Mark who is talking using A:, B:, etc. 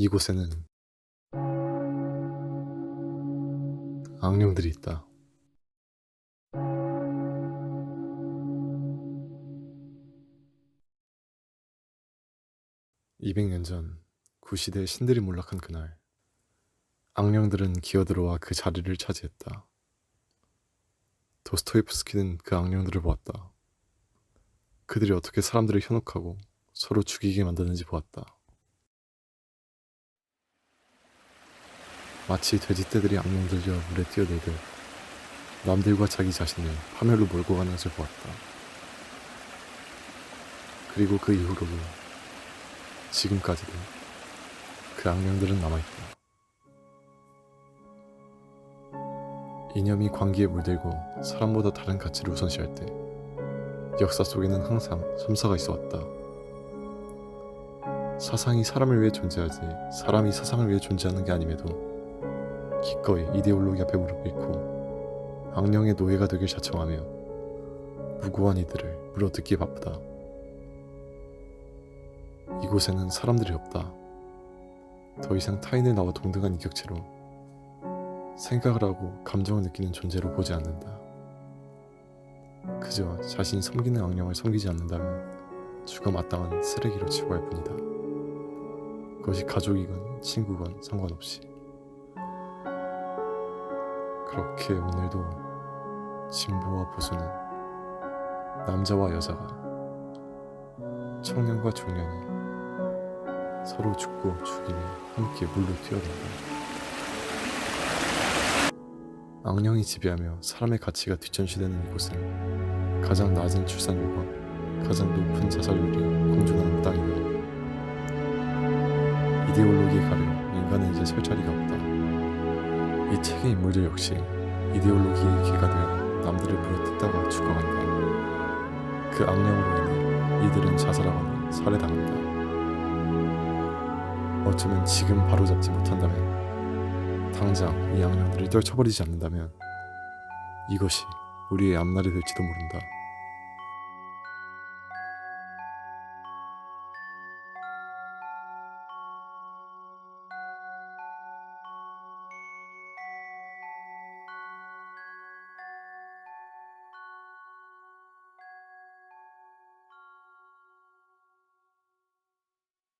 A: 이곳에는 악령들이 있다. (200년) 전 구시대 신들이 몰락한 그날 악령들은 기어들어와 그 자리를 차지했다. 도스토옙스키는 그 악령들을 보았다. 그들이 어떻게 사람들을 현혹하고 서로 죽이게 만드는지 보았다. 마치 돼지떼들이 악령들려 물에 뛰어들듯 남들과 자기 자신을 파멸로 몰고 가는 것을 보았다. 그리고 그 이후로도 지금까지도 그 악령들은 남아있다. 이념이 관계에 물들고 사람보다 다른 가치를 우선시할 때 역사 속에는 항상 섬사가 있어 왔다. 사상이 사람을 위해 존재하지 사람이 사상을 위해 존재하는 게 아님에도 기꺼이 이데올로기 앞에 무릎 꿇고 악령의 노예가 되길 자청하며 무고한 이들을 물어뜯기에 바쁘다. 이곳에는 사람들이 없다. 더 이상 타인을 나와 동등한 인격체로 생각을 하고 감정을 느끼는 존재로 보지 않는다. 그저 자신이 섬기는 악령을 섬기지 않는다면 죽어 마땅한 쓰레기로 치부할 뿐이다. 그것이 가족이건 친구건 상관없이. 그렇게 오늘도 진보와 보수는 남자와 여자가 청년과 중년이 서로 죽고 죽이며 함께 물로 뛰어든다. 악령이 지배하며 사람의 가치가 뒷전시되는 이곳은 가장 낮은 출산율과 가장 높은 자살률이 공존하는 땅이다. 이데올로기에 가려 인간은 이제 설 자리가 없다. 이 책의 인물들 역시 이데올로기의 기가 되어 남들을 물어뜯다가 죽어간다. 그 악령으로 인해 이들은 자살하거나 살해당한다. 어쩌면 지금 바로잡지 못한다면 당장 이 악령들을 떨쳐버리지 않는다면 이것이 우리의 앞날이 될지도 모른다.